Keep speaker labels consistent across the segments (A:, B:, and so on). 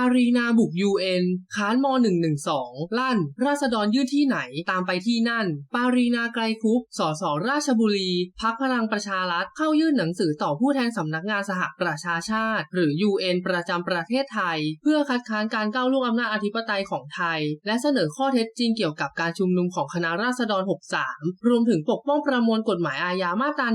A: ารีนาบุก UN ค้านม .112 ลั่น ราษฎรยื่นที่ไหนตามไปที่นั่น ปารีนาไกรคุปสสราชบุรี พักพลังประชารัฐเข้ายื่นหนังสือต่อผู้แทนสำนักงานสหประชาชาติ หรือ UN ประจำประเทศไทย เพื่อคัดค้านการก้าวล่วงอำนาจอธิปไตยของไทย และเสนอข้อเท็จจริงเกี่ยวกับการชุมนุมของคณะราษฎร 63 รวมถึงปกป้องประมวลกฎหมายอาญามาตรา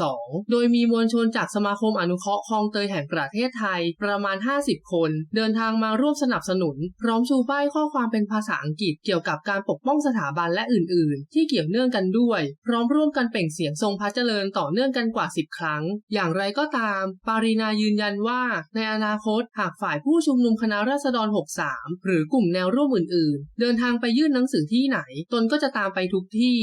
A: 112 โดยมีมวลชนจากสมาคมอนุเคราะห์คลองเตยแห่งประเทศไทยประมาณ 50 คน เดินทางมาร่วมสนับสนุน พร้อมชูป้ายข้อความเป็นภาษาอังกฤษเกี่ยวกับการปกป้องสถาบันและอื่น ๆ ที่เกี่ยวเนื่องกันด้วย พร้อมร่วมกันเปล่งเสียงทรงพระเจริญต่อเนื่องกันกว่า 10 ครั้ง อย่างไรก็ตาม ปารีนายืนยันว่า ในอนาคตหากฝ่ายผู้ชุมนุมคณะราษฎร 63 หรือกลุ่มแนวร่วมอื่น ๆ เดินทางไปยื่นหนังสือที่ไหน ตนก็จะตามไปทุกที่